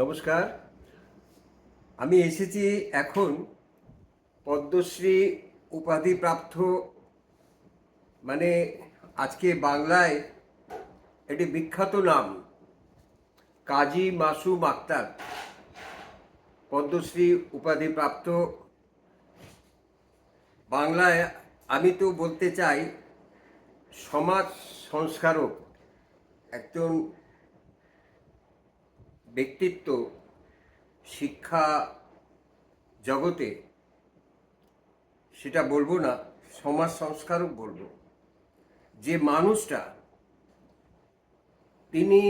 নমস্কার। আমি এসেছি এখন পদ্মশ্রী উপাধিপ্রাপ্ত মানে আজকে বাংলায় এটি বিখ্যাত নাম, কাজী মাসুম আক্তার, পদ্মশ্রী উপাধিপ্রাপ্ত বাংলায় আমি তো বলতে চাই, সমাজ সংস্কারক একজন ব্যক্তিত্ব, শিক্ষা জগতে সেটা বলব না, সমাজ সংস্কারক বলব। যে মানুষটা, তিনি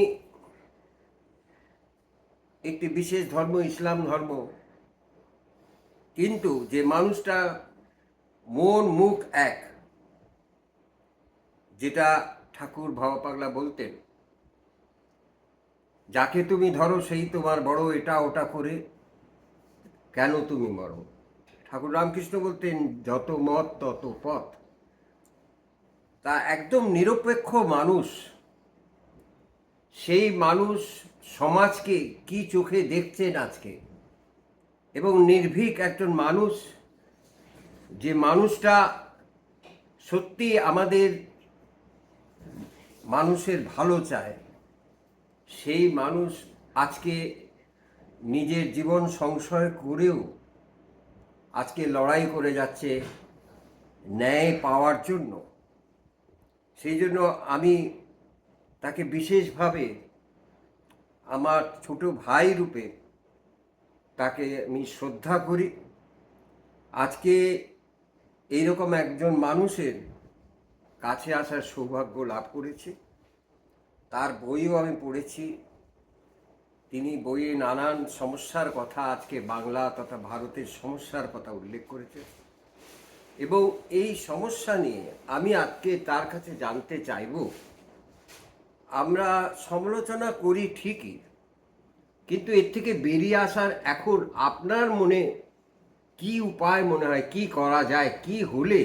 একটি বিশেষ ধর্ম, ইসলাম ধর্ম, কিন্তু যে মানুষটা মন, মুখ এক, যেটা ঠাকুর ভাবা পাগলা বলতেন যাকে তুমি ধরো, সেই তোমার বড়, এটা ওটা করে কেন তুমি মরো? ঠাকুর রামকৃষ্ণ বলতেন, যত মত, তত পথ। তা একদম নিরপেক্ষ মানুষ, সেই মানুষ সমাজকে কি চোখে দেখছেন আজকে? এবং নির্ভীক একজন মানুষ, যে মানুষটা সত্যি আমাদের মানুষের ভালো চায়। সেই মানুষ আজকে নিজের জীবন সংশয় করেও আজকে লড়াই করে যাচ্ছে ন্যায় পাওয়ার জন্য। সেই জন্য আমি তাকে বিশেষভাবে আমার ছোট ভাই রূপে তাকে আমি শ্রদ্ধা করি। আজকে এইরকম একজন মানুষের কাছে আসার সৌভাগ্য লাভ করেছি। তার বইও আমি পড়েছি। তিনি বইয়ে নানান সমস্যার কথা আজকে বাংলা তথা ভারতের সমস্যার কথা উল্লেখ করেছে এবং এই সমস্যা নিয়ে আমি আজকে তার কাছে জানতে চাইব। আমরা সমালোচনা করি ঠিকই, কিন্তু এর থেকে বেরিয়ে আসার এখন আপনার মনে কি উপায় মনে হয়, কি করা যায়, কি হলে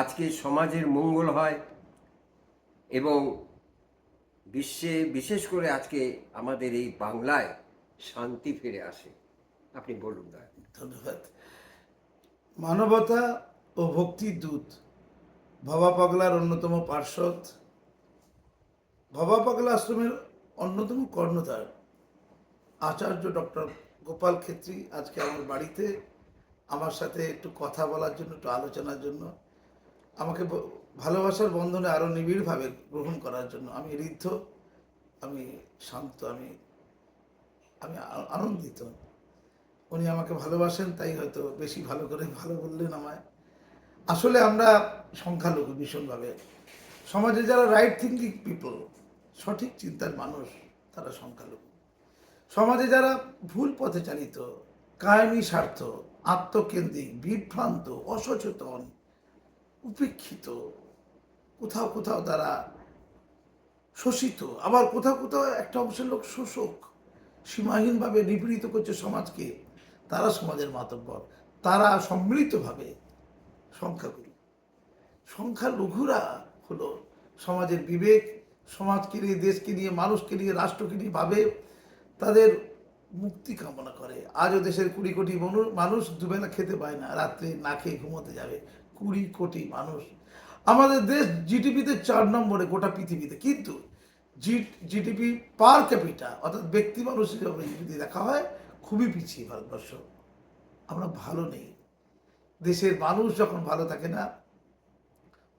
আজকে সমাজের মঙ্গল হয়? এবং বিশ্বে, বিশেষ করে আজকে আমাদের এই বাংলায় শান্তি ফিরে আসে। আপনি বলুন দয়া ধন্যবাদ। মানবতা ও ভক্তির দূত, ভবা পাগলার অন্যতম পার্শ্বদ, ভবা পাগলা আশ্রমের অন্যতম কর্ণধার, আচার্য ডক্টর গোপাল ক্ষেত্রী আজকে আমার বাড়িতে, আমার সাথে একটু কথা বলার জন্য, একটু আলোচনার জন্য, আমাকে ভালোবাসার বন্ধনে আরও নিবিড়ভাবে গ্রহণ করার জন্য আমি ঋদ্ধ, আমি শান্ত, আমি আমি আনন্দিত। উনি আমাকে ভালোবাসেন, তাই হয়তো বেশি ভালো করে ভালো বললেন আমায়। আসলে আমরা সংখ্যালঘু ভীষণভাবে। সমাজে যারা রাইট থিঙ্কিং পিপল সঠিক চিন্তার মানুষ, তারা সংখ্যালঘু। সমাজে যারা ভুল পথে চালিত, কায়েমি স্বার্থ, আত্মকেন্দ্রিক, বিভ্রান্ত, অসচেতন, উপেক্ষিত কোথাও কোথাও তারা শোষিত। আবার কোথাও কোথাও একটা অংশের লোক শোষক, সীমাহীনভাবে নিপীড়িত করছে সমাজকে, তারা সমাজের মাতব্বর। তারা সম্মিলিতভাবে সংখ্যাগুরু। সংখ্যালঘুরা হলো সমাজের বিবেক, সমাজকে নিয়ে, দেশকে নিয়ে, মানুষকে নিয়ে, রাষ্ট্রকে নিয়ে ভাবে, তাদের মুক্তি কামনা করে। আজও দেশের কুড়ি কোটি মানুষ দুবেলা খেতে পায় না, রাত্রে না খেয়ে ঘুমোতে যাবে। কুড়ি কোটি মানুষ আমাদের দেশ জিডিপিতে চার নম্বরে গোটা পৃথিবীতে। কিন্তু জিডিপি পার ক্যাপিটা অর্থাৎ ব্যক্তি মানুষ হিসেবে যদি দেখা হয়, খুবই পিছিয়ে ভারতবর্ষ। আমরা ভালো নেই। দেশের মানুষ যখন ভালো থাকে না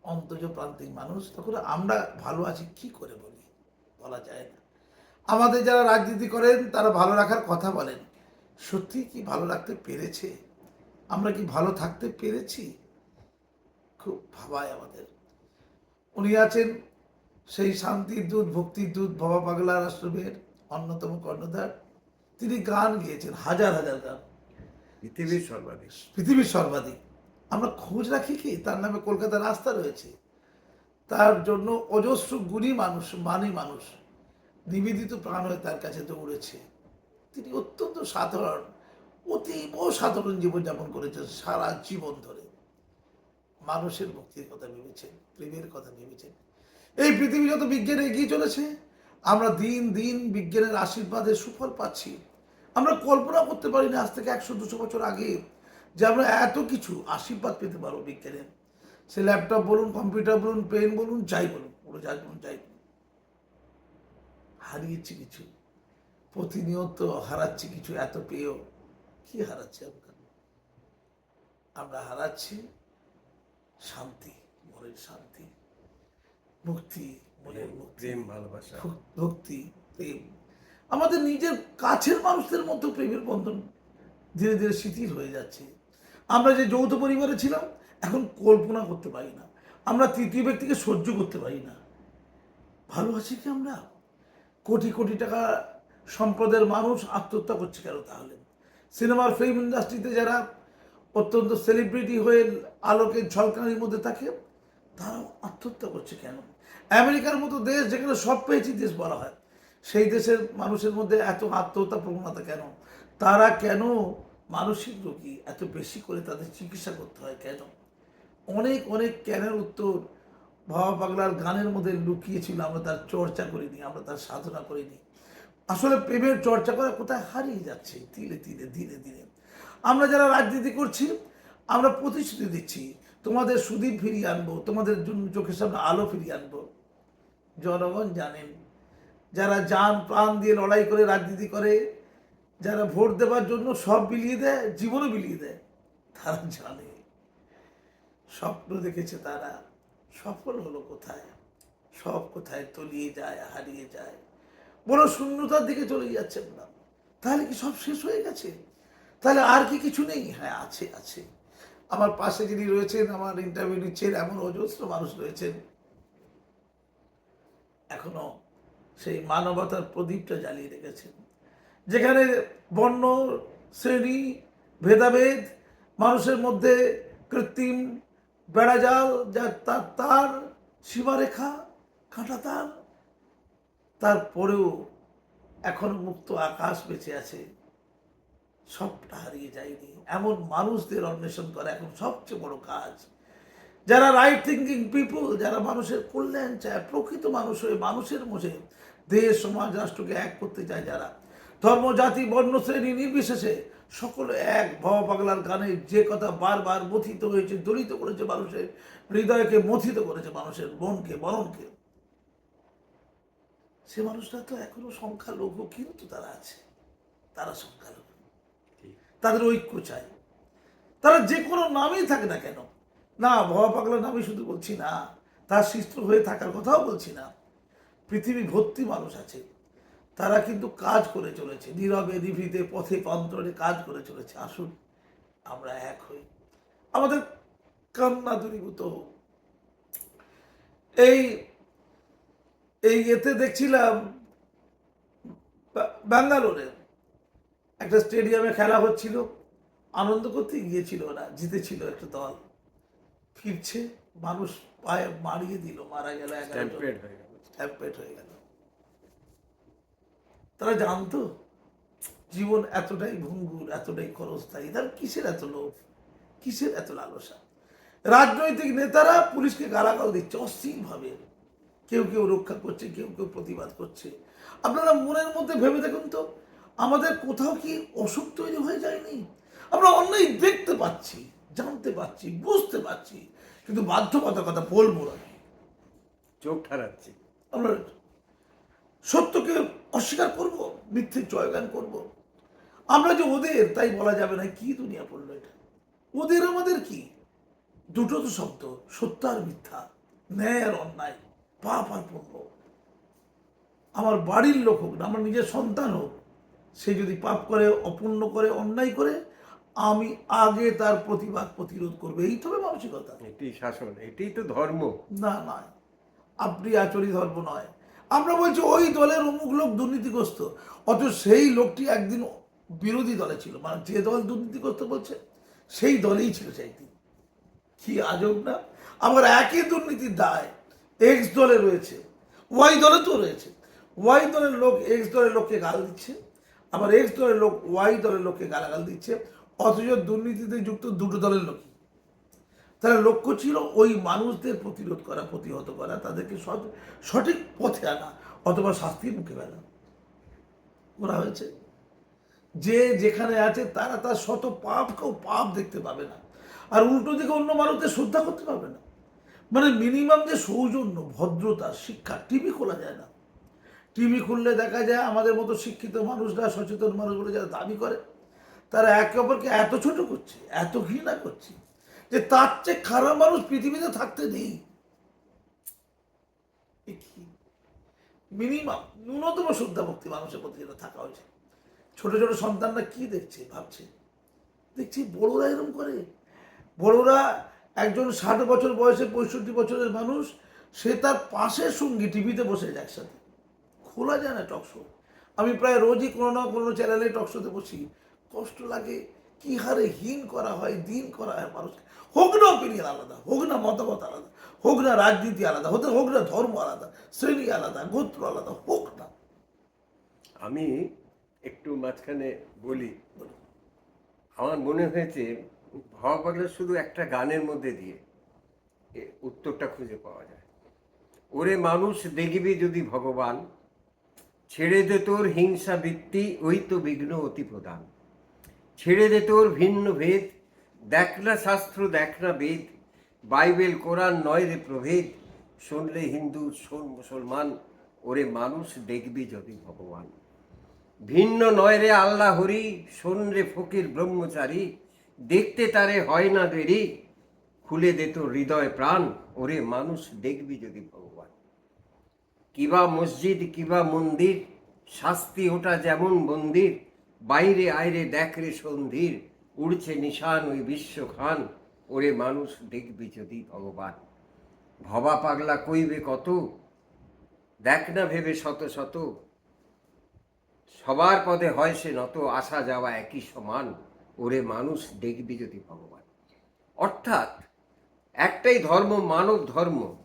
অন্তজ প্রান্তিক মানুষ, তখন আমরা ভালো আছি কি করে বলি? বলা যায় না। আমাদের যারা রাজনীতি করেন, তারা ভালো রাখার কথা বলেন। সত্যি কি ভালো রাখতে পেরেছে? আমরা কি ভালো থাকতে পেরেছি? খুব ভাবায় আমাদের। উনি আছেন সেই শান্তির দূত ভক্তির দূত ভবা পাগলার আশ্রমের অন্যতম কর্ণধার। তিনি গান গেয়েছেন হাজার হাজার গান। পৃথিবীর সর্বাধিক। পৃথিবীর সর্বাধিক। আমরা খোঁজ রাখি কি? তার নামে কলকাতার রাস্তা রয়েছে। তার জন্য অজস্র গুণী মানুষ মানি মানুষ নিবেদিত প্রাণ হয়ে তার কাছে দৌড়েছে। তিনি অত্যন্ত সাধারণ অতীব সাধারণ জীবনযাপন করেছেন সারা জীবন ধরে। মানুষের মুক্তির কথা ভেবেছেন প্রেমের কথা ভেবেছেন এই পৃথিবী যত বিজ্ঞানে এগিয়ে চলেছে, আমরা দিন দিন বিজ্ঞানের আশীর্বাদে সুফল পাচ্ছি। আমরা কল্পনা করতে পারি না আজ থেকে একশো, দুশো বছর আগে যে আমরা এত কিছু আশীর্বাদ পেতে পারব বিজ্ঞানের সে ল্যাপটপ বলুন, কম্পিউটার বলুন, পেন বলুন, যাই বলুন পুরো যাই বলুন, যাই হারিয়েছি কিছু। প্রতিনিয়ত হারাচ্ছি কিছু, এত পেয়েও কি হারাচ্ছি আমরা হারাচ্ছি শান্তি মনের শান্তি মুক্তি মনের মুক্তি প্রেম ভালোবাসা। ভক্তি প্রেম। আমাদের নিজের কাছের মানুষদের মধ্যে প্রেমের বন্ধন ধীরে ধীরে শিথিল হয়ে যাচ্ছে। আমরা যে যৌথ পরিবারে ছিলাম এখন কল্পনা করতে পারি না। আমরা তৃতীয় ব্যক্তিকে সহ্য করতে পারি না। ভালো আছি কি আমরা? কোটি কোটি টাকা সম্পদের মানুষ আত্মহত্যা করছে কেন তাহলে? সিনেমার ফিল্ম ইন্ডাস্ট্রিতে যারা অত্যন্ত সেলিব্রিটি হয়ে আলোকের ঝলকানির মধ্যে থাকে, তারাও আত্মহত্যা করছে কেন? আমেরিকার মতো দেশ যেখানে সব পেয়েছি দেশ বলা হয়, সেই দেশের মানুষের মধ্যে এত আত্মহত্যা প্রবণতা কেন? তারা কেন মানসিক রোগী এত বেশি করে তাদের চিকিৎসা করতে হয় কেন? অনেক অনেক কেনের উত্তর বাবা পাগলার গানের মধ্যে লুকিয়েছিল, আমরা তার চর্চা করিনি, আমরা তার সাধনা করিনি। আসলে প্রেমের চর্চা করা কোথায় হারিয়ে যাচ্ছে? ধীরে ধীরে ধীরে ধীরে। আমরা যারা রাজনীতি করছি, আমরা প্রতিশ্রুতি দিচ্ছি, তোমাদের সুদীপ ফিরিয়ে আনব, তোমাদের জন্য চোখের সামনে আলো ফিরিয়ে আনব। জনগণ জানেন যারা যান প্রাণ দিয়ে লড়াই করে রাজনীতি করে, যারা ভোট দেওয়ার জন্য সব বিলিয়ে দেয়, জীবনও বিলিয়ে দেয়, তারা জানে। স্বপ্ন দেখেছে তারা, সফল হলো কোথায়? সব কোথায় তলিয়ে যায়, হারিয়ে যায়? বড় শূন্যতার দিকে চলে যাচ্ছে না। তাহলে কি সব শেষ হয়ে গেছে? তাহলে আর কি কিছু নেই? হ্যাঁ আছে আছে। আমার পাশে যিনি রয়েছেন, আমার ইন্টারভিউ নিচ্ছেন, এমন অজস্র মানুষ রয়েছেন। এখনও সেই মানবতার প্রদীপটা জ্বালিয়ে রেখেছেন। যেখানে বর্ণ, শ্রেণি, ভেদাভেদ, মানুষের মধ্যে কৃত্রিম বেড়াজাল যা তার তার সীমারেখা কাঁটা তার তারপরেও এখন মুক্ত আকাশ বেঁচে আছে। সবটা হারিয়ে যায়নি। এমন মানুষদের অন্বেষণ করা এখন সবচেয়ে বড় কাজ। যারা রাইট থিঙ্কিং পিপল যারা মানুষের কল্যাণ চায়, প্রকৃত মানুষ হয়ে মানুষের মধ্যে দেশ, সমাজ, রাষ্ট্রকে এক করতে চায় যারা। ধর্ম, জাতি, বর্ণ, শ্রেণি নির্বিশেষে সকলে এক। ভব পাগলার গানে যে কথা বারবার মথিত হয়েছে, দলিত করেছে মানুষের, হৃদয়কে মথিত করেছে মানুষের মনকে বরণকে সে মানুষরা তো এখনও সংখ্যালঘু, কিন্তু তারা আছে। তারা সংখ্যালঘু। তাদের ঐক্য চাই। তারা যে কোনো নামেই থাকে না কেন। না ভবা পাগলা নামই শুধু বলছি না, তার শিষ্ট হয়ে থাকার কথাও বলছি না। পৃথিবী ভর্তি মানুষ আছে। তারা কিন্তু কাজ করে চলেছে, নীরবে, নিভৃতে, পথে, প্রান্তরে কাজ করে চলেছে। আসুন, আমরা এক হই। আমাদের কান্না দূরীভূত এই এই এতে দেখছিলাম, বা- ব্যাঙ্গালোরে একটা স্টেডিয়ামে খেলা হচ্ছিল আনন্দ করতে গিয়েছিল ওরা জিতেছিল একটা দল। ফিরছে মানুষ পায়ে মারিয়ে দিল মারা গেল স্ট্যাম্পেড হয়ে গেল। তারা জানতো জীবন এতটাই ভঙ্গুর এতটাই ক্ষণস্থায়ী তার কিসের এত লোভ? কিসের এত লালসা? রাজনৈতিক নেতারা পুলিশকে গালাগাল দিচ্ছে অস্থিরভাবে কেউ কেউ রক্ষা করছে কেউ কেউ প্রতিবাদ করছে। আপনারা মনের মধ্যে ভেবে দেখুন তো আমাদের কোথাও কি অসুখ তৈরি হয়ে যায়নি? আমরা অন্যায় দেখতে পাচ্ছি জানতে পাচ্ছি বুঝতে পারছি কিন্তু বাধ্যবাধকতা বলব না। চোখ ঠারাচ্ছি আমরা সত্যকে অস্বীকার করব মিথ্যে জয়গান করব। আমরা যে ওদের তাই বলা যাবে না কি দুনিয়া পড়ল এটা। ওদের আমাদের কি? দুটো তো শব্দ সত্য আর মিথ্যা ন্যায় আর অন্যায় পাপ আর পুণ্য। আমার বাড়ির লোক হোক না আমার নিজের সন্তান হোক সে যদি পাপ করে অপূর্ণ করে অন্যায় করে আমি আগে তার প্রতিবাদ প্রতিরোধ করব। এই তবে মানসিকতা। এটি শাসন এটাই তো ধর্ম। না নয় আপনি আচরি ধর্ম নয়। আমরা বলছি ওই দলের অমুক লোক দুর্নীতিগ্রস্ত। অথচ সেই লোকটি একদিন বিরোধী দলে ছিল। মানে যে দল দুর্নীতিগ্রস্ত বলছে সেই দলেই ছিল সেই দিন কি আজব না? আবার একই দুর্নীতির দায় এক্স দলে রয়েছে। ওয়াই দলে তো রয়েছে। ওয়াই দলের লোক এক্স দলের লোককে গাল দিচ্ছে। আবার এক্স দলের লোক, ওয়াই দলের লোককে গালাগাল দিচ্ছে, অথচ দুর্নীতিতে যুক্ত দুটো দলের লোক। তার লক্ষ্য ছিল ওই মানুষদের প্রতিরোধ করা, প্রতিহত করা, তাদেরকে সঠিক পথে আনা, অথবা শাস্তির মুখে ফেলা। করা হয়েছে। যে যেখানে আছে, তারা তার শত পাপ কেউ পাপ দেখতে পাবে না। আর উল্টো দিকে অন্য মানুষদের শ্রদ্ধা করতে পারবে না। মানে মিনিমাম যে সৌজন্য, ভদ্রতা, শিক্ষা টিভি খোলা যায় না। টিভি খুললে দেখা যায় আমাদের মতো শিক্ষিত মানুষরা, সচেতন মানুষগুলো যারা দাবি করে, তারা একে অপরকে এত ছোট করছে, এত ঘৃণা করছে, যে তার চেয়ে খারাপ মানুষ পৃথিবীতে থাকতে নেই। মিনিমাম ন্যূনতম শ্রদ্ধা ভক্তি মানুষের প্রতি যেটা থাকা হয়েছে। ছোট ছোট সন্তানরা কি দেখছে, ভাবছে? দেখছি বড়রা এরকম করে। বড়রা একজন ষাট বছর বয়সে পঁয়ষট্টি বছরের মানুষ, সে তার পাশের সঙ্গী টিভিতে বসে যায় একসাথে। খোলা যায় না টকশো আমি প্রায় রোজই কোনো না কোনো চ্যানেলে টকশোতে বসি। কষ্ট লাগে কি হারে হীন করা হয় দিন করা হয় মানুষকে। হোক না ওপিনিয়ন আলাদা হোক না মতামত আলাদা হোক না রাজনীতি আলাদা হতে হোক না ধর্ম আলাদা শ্রেণি আলাদা গোত্র আলাদা হোক না। আমি একটু মাঝখানে বলি আমার মনে হয়েছে ভাবা পাগলা শুধু একটা গানের মধ্যে দিয়ে এ উত্তরটা খুঁজে পাওয়া যায়। ওরে মানুষ দেখবি যদি ভগবান ছেড়ে দে তোর হিংসা বৃত্তি, ওই তো বিঘ্ন অতি প্রধান। ছেড়ে দে তোর ভিন্ন ভেদ, দেখ না শাস্ত্র, দেখ না বেদ। বাইবেল, কোরআন নয় রে প্রভেদ। শুনলে হিন্দু, শোন মুসলমান, ওরে মানুষ দেখবি যদি ভগবান। ভিন্ন নয় রে আল্লাহ হরি, শোন রে ফকির ব্রহ্মচারী। দেখতে তারে হয় না দেরি, খুলে দে তোর হৃদয় প্রাণ, ওরে মানুষ দেখবি যদি ভগবান। কিবা মসজিদ, কিবা মন্দির, শাস্তি ওটা যেমন মন্দির, বাইরে আয়রে দেখ রে সন্ধির, উড়ছে নিশান ওই বিশ্ব খান ওরে মানুষ দেখবি যদি ভগবান। ভবা পাগলা কইবে কত? দেখ না ভেবে শত শত। সবার পদে হয় সে নত, আসা যাওয়া একই সমান, ওরে মানুষ দেখবি যদি ভগবান। অর্থাৎ একটাই ধর্ম মানব ধর্ম।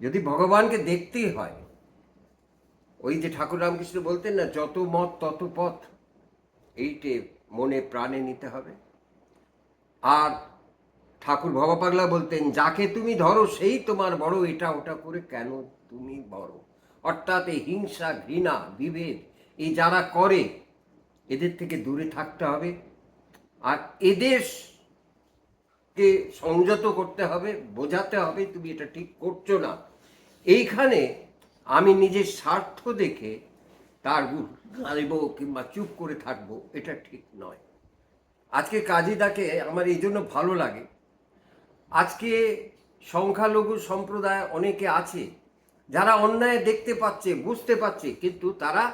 যদি ভগবানকে দেখতেই হয় ওই যে ঠাকুর রামকৃষ্ণ বলতেন না, যত মত, তত পথ। এইটে মনে প্রাণে নিতে হবে। আর ঠাকুর ভবা পাগলা বলতেন, যাকে তুমি ধরো, সেই তোমার বড়। এটা ওটা করে কেন তুমি বড়? অর্থাৎ এই হিংসা, ঘৃণা, বিভেদ, এই যারা করে, এদের থেকে দূরে থাকতে হবে। আর এদের কে সংযত করতে হবে, বোঝাতে হবে, তুমি এটা ঠিক করছ না। এইখানে আমি নিজের স্বার্থ দেখে তার গাইব কিংবা চুপ করে থাকব, এটা ঠিক নয়। আজকে কাজীদাকে আমার এই জন্য ভালো লাগে। আজকে সংখ্যালঘু সম্প্রদায় অনেকে আছে, যারা অন্যায় দেখতে পাচ্ছে, বুঝতে পারছে, কিন্তু তারা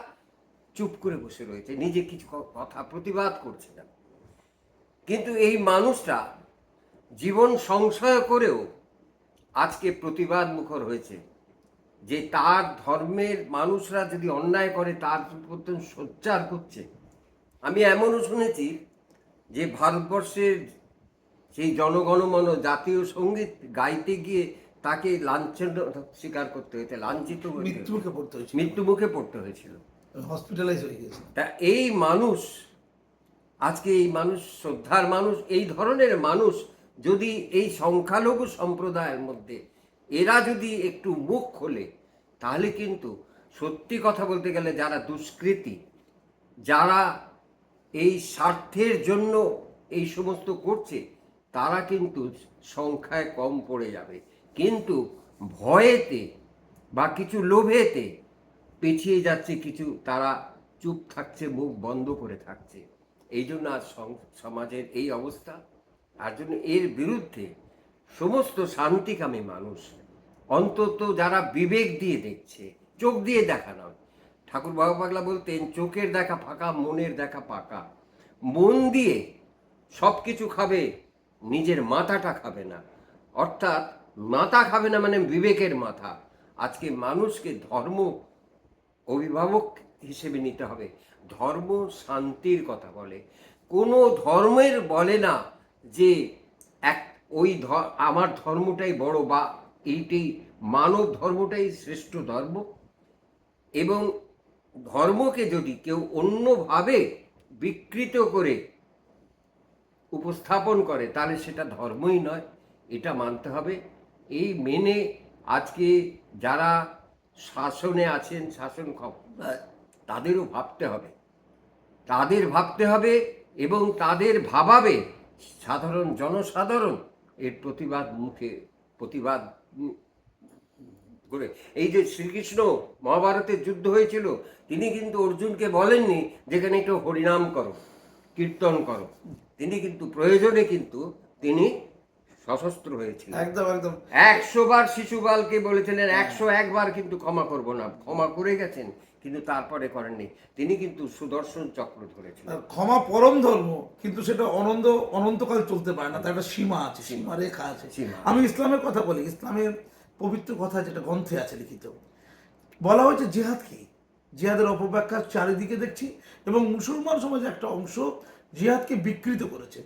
চুপ করে বসে রয়েছে, নিজে কিছু কথা প্রতিবাদ করছে না। কিন্তু এই মানুষটা জীবন সংশয় করেও আজকে প্রতিবাদ মুখর হয়েছে। যে তার ধর্মের মানুষরা যদি অন্যায় করে তার প্রতি সোচ্চার করছে। আমি এমনও শুনেছি যে ভারতবর্ষের সেই জনগণমন জাতীয় সংগীত গাইতে গিয়ে তাকে লাঞ্ছন স্বীকার করতে হয়েছে লাঞ্ছিত হয়েছে। পড়তে হয়েছে মৃত্যু মুখে পড়তে হয়েছিল। হসপিটালাইজ হয়ে গেছে। তা এই মানুষ আজকে এই মানুষ শ্রদ্ধার মানুষ এই ধরনের মানুষ যদি এই সংখ্যালঘু সম্প্রদায়ের মধ্যে এরা যদি একটু মুখ খোলে, তাহলে কিন্তু সত্যি কথা বলতে গেলে যারা দুষ্কৃতী, যারা এই স্বার্থের জন্য এই সমস্ত করছে, তারা কিন্তু সংখ্যায় কম পড়ে যাবে। কিন্তু ভয়েতে বা কিছু লোভেতে পিছিয়ে যাচ্ছে কিছু, তারা চুপ থাকছে, মুখ বন্ধ করে থাকছে। এই জন্য আজ সমাজের এই অবস্থা। তার জন্য এর বিরুদ্ধে সমস্ত শান্তিকামী মানুষ অন্তত যারা বিবেক দিয়ে দেখছে, চোখ দিয়ে দেখা নয়। ঠাকুর বাবা পাগলা বলতেন, চোখের দেখা ফাঁকা, মনের দেখা পাকা। মন দিয়ে সব কিছু খাবে, নিজের মাথাটা খাবে না। অর্থাৎ মাথা খাবে না মানে বিবেকের মাথা। আজকে মানুষকে ধর্ম অভিভাবক হিসেবে নিতে হবে। ধর্ম শান্তির কথা বলে। কোনো ধর্মের বলে না যে এক, ওই আমার ধর্মটাই বড় বা এইটাই মানব ধর্মটাই শ্রেষ্ঠ ধর্ম। এবং ধর্মকে যদি কেউ অন্যভাবে বিকৃত করে উপস্থাপন করে, তাহলে সেটা ধর্মই নয়, এটা মানতে হবে। এই মেনে আজকে যারা শাসনে আছেন, শাসন তাদেরও ভাবতে হবে। তাদের ভাবতে হবে এবং তাদের ভাবাবে সাধারণ জনসাধারণ এর প্রতিবাদ মুখে, প্রতিবাদ করে। এই যে শ্রীকৃষ্ণ মহাভারতের যুদ্ধ হয়েছিল তিনি কিন্তু অর্জুনকে বলেননি যেখানে একটু হরিনাম করো কীর্তন করো। তিনি কিন্তু প্রয়োজনে কিন্তু তিনি সশস্ত্র হয়েছিলেন। একদম একদম। একশো বার শিশুপালকে বলেছিলেন একশো একবার কিন্তু ক্ষমা করব না ক্ষমা করে গেছেন। কিন্তু তারপরে করেননি। তিনি কিন্তু সুদর্শন চক্র ধরেছিলেন। ক্ষমা পরম ধর্ম কিন্তু সেটা অনন্ত অনন্তকাল চলতে পারে না তার একটা সীমা আছে সীমা রেখা আছে। আমি ইসলামের কথা বলি ইসলামের পবিত্র কথা যেটা গ্রন্থে আছে লিখিত। বলা হয়েছে জেহাদ কি? জিহাদের অপব্যাখ্যা চারিদিকে দেখছি এবং মুসলমান সমাজের একটা অংশ জিহাদকে বিকৃত করেছে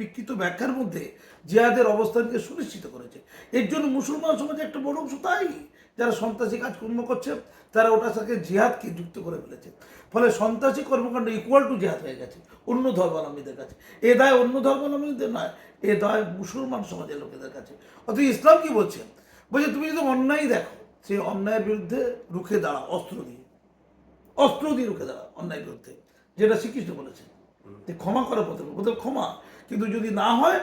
বিকৃত ব্যাখ্যার মধ্যে জিহাদের অবস্থানকে সুনিশ্চিত করেছে। এর জন্য মুসলমান সমাজে একটা বড় অংশ তাই, যারা সন্ত্রাসী কাজকর্ম করছে, তারা ওটার সাথে জিহাদকে যুক্ত করে ফেলেছে। ফলে সন্ত্রাসী কর্মকাণ্ড ইকুয়াল টু জিহাদ হয়ে গেছে, অন্য ধর্মাবলম্বীদের কাছে। এ দায় অন্য ধর্মাবলম্বীদের নয়, এ দায় মুসলমান সমাজের লোকেদের কাছে। অথচ ইসলাম কি বলছে? বলছে, তুমি যদি অন্যায় দেখো সেই অন্যায়ের বিরুদ্ধে রুখে দাঁড়াও, অস্ত্র দিয়ে। অস্ত্র দিয়ে রুখে দাঁড়াও অন্যায় বিরুদ্ধে যেটা শ্রীকৃষ্ণ বলেছেন। ক্ষমা করা প্রথমে প্রথমে ক্ষমা, কিন্তু যদি না হয়,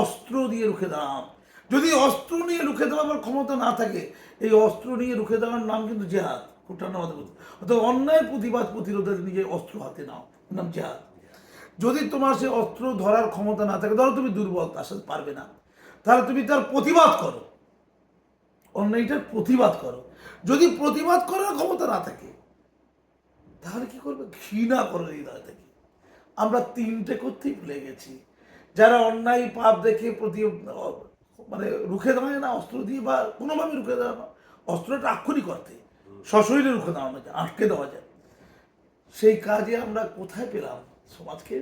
অস্ত্র দিয়ে রুখে দাঁড়াও যদি অস্ত্র নিয়ে রুখে দাঁড়াবার ক্ষমতা না থাকে, এই অস্ত্র নিয়ে রুখে দেওয়ার নাম কিন্তু জেহাদ, খুব ঠান্ডা বলতে। অর্থাৎ অন্যায় প্রতিবাদ প্রতিরোধের নিজে অস্ত্র হাতে নাও নাম জেহাদ। যদি তোমার সে অস্ত্র ধরার ক্ষমতা না থাকে, ধরো তুমি দুর্বল, তার সাথে পারবে না। তাহলে তুমি তার প্রতিবাদ করো। অন্যায়টার প্রতিবাদ করো। যদি প্রতিবাদ করার ক্ষমতা না থাকে তাহলে কি করবে? ঘৃণা করে হৃদয় থেকে। আমরা তিনটে করতেই ভুলে গেছি। যারা অন্যায়, পাপ দেখে প্রতি মানে রুখে দাঁড়ায় না, অস্ত্র দিয়ে বা কোনোভাবে রুখে দাঁড়ানো অস্ত্রটা আক্ষরিক অর্থে সশরীরে রুখে দাঁড়ানো যায়, আটকে দেওয়া যায়। সেই কাজে আমরা কোথায় পেলাম সমাজকে?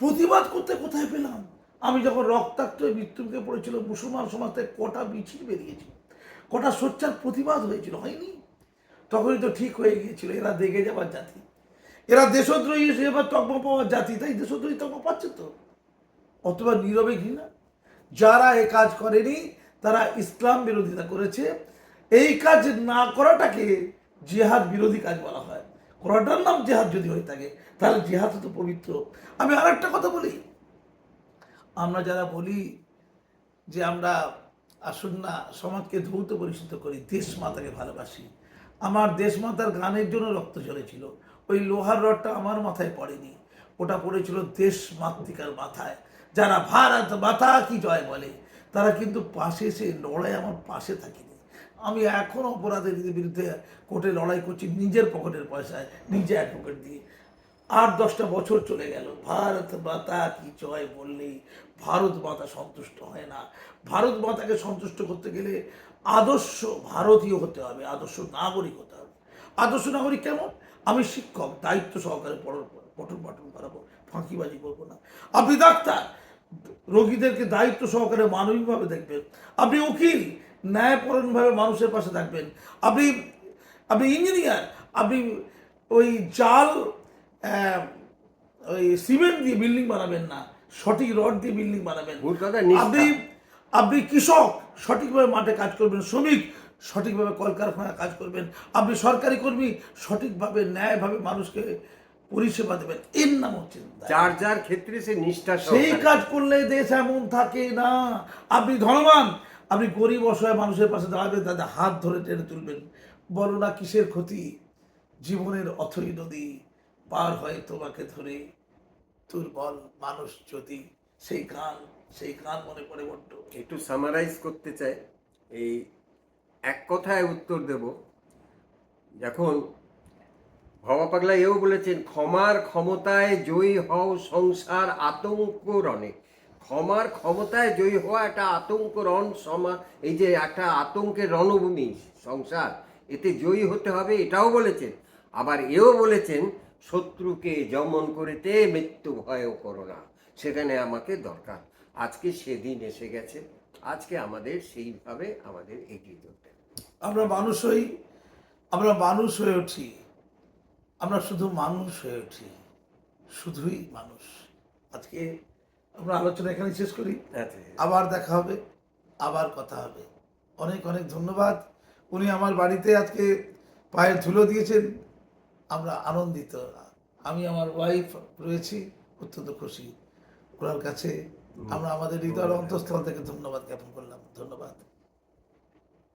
প্রতিবাদ করতে কোথায় পেলাম? আমি যখন রক্তাক্ত মৃত্যুকে পড়েছিল, মুসলমান সমাজ কটা মিছিল বেরিয়েছিল, কটা সোচ্চার প্রতিবাদ হয়েছিল, হয়নি? তখনই তো ঠিক হয়ে গিয়েছিল, এরা দেখে যাবার জাতি। এরা দেশদ্রোহী এসে এবার তকমা পাওয়ার জাতি, তাই দেশদ্রোহী তকমা পাচ্ছে তো। অথবা নীরবে ঘৃণা। যারা এ কাজ করেনি, তারা ইসলাম বিরোধিতা করেছে। এই কাজ না করাটাকে জেহাদ বিরোধী কাজ বলা হয়। করাটার নাম জেহাদ যদি হয়ে থাকে, তাহলে জেহাদ তো পবিত্র। আমি আর একটা কথা বলি। আমরা যারা বলি যে আমরা আসুন না সমাজকে ধৌত পরিচিত করি, দেশ মাতাকে ভালোবাসি আমার দেশ মাতার গানের জন্য রক্ত ঝরেছিল। ওই লোহার রডটা আমার মাথায় পড়েনি। ওটা পড়েছিল দেশ মাতৃকার মাথায়। যারা ভারত মাতা কি জয় বলে, তারা কিন্তু পাশে এসে লড়াই আমার পাশে থাকেনি। আমি এখন অপরাধের বিরুদ্ধে কোর্টে লড়াই করছি নিজের পকেটের পয়সায়, নিজে অ্যাডভোকেট দিয়ে। আট দশটা বছর চলে গেল। ভারত মাতা কি জয় বললেই ভারত মাতা সন্তুষ্ট হয় না। ভারত মাতাকে সন্তুষ্ট করতে গেলে আদর্শ ভারতীয় হতে হবে আদর্শ নাগরিক হতে হবে। আদর্শ নাগরিক কেমন? আমি শিক্ষক দায়িত্ব সহকারে পড়ার পঠন পাঠন করাবো ফাঁকিবাজি করব না। আপনি ডাক্তার রোগীদেরকে দায়িত্ব সহকারে মানবিকভাবে দেখবেন। আপনি উকিল ন্যায়পরণভাবে মানুষের পাশে থাকবেন। আপনি আপনি ইঞ্জিনিয়ার আপনি ওই জাল ওই সিমেন্ট দিয়ে বিল্ডিং বানাবেন না সঠিক রড দিয়ে বিল্ডিং বানাবেন। আপনি আপনি কৃষক সঠিকভাবে মাঠে কাজ করবেন শ্রমিক সঠিকভাবে কলকারখানায় কাজ করবেন আপনি সরকারি কর্মী সঠিকভাবে ন্যায়ভাবে মানুষকে পরিষেবা দেবেন এর নাম হচ্ছে যার যার ক্ষেত্রে সে নিষ্ঠা সেই কাজ করলে দেশ এমন থাকে না। আপনি ধনবান আপনি গরিব অসহায় মানুষের পাশে দাঁড়াবেন তাদের হাত ধরে টেনে তুলবেন। বলো না কিসের ক্ষতি? জীবনের অথই নদী পার হয় তোমাকে ধরে। দুর্বল মানুষ যদি সেই গান সেই গান মনে পড়ে বড্ড। একটু সামারাইজ করতে চাই, এই এক কথায় উত্তর দেব। যখন ভবা পাগলা এও বলেছেন, ক্ষমার ক্ষমতায় জয়ী হও সংসার আতঙ্ক রণে ক্ষমার ক্ষমতায় জয়ী হওয়া একটা আতঙ্ক রণ সমা, এই যে একটা আতঙ্কের রণভূমি, সংসার, এতে জয়ী হতে হবে এটাও বলেছেন। আবার এও বলেছেন, শত্রুকে দমন করিতে মৃত্যু ভয়ও করো না। সেখানে আমাকে দরকার। আজকে সেদিন এসে গেছে। আজকে আমাদের সেইভাবে আমাদের এগিয়ে যেতে আমরা মানুষ হই আমরা মানুষ হয়ে উঠি। আমরা শুধু মানুষ হয়ে উঠি শুধুই মানুষ। আজকে আমরা আলোচনা এখানে শেষ করি। আবার দেখা হবে আবার কথা হবে। অনেক অনেক ধন্যবাদ। উনি আমার বাড়িতে আজকে পায়ের ধুলো দিয়েছেন। আমরা আনন্দিত। আমি আমার ওয়াইফ রয়েছি অত্যন্ত খুশি। ওনার কাছে আমরা আমাদের হৃদয়ের অন্তঃস্থল থেকে ধন্যবাদ জ্ঞাপন করলাম। ধন্যবাদ।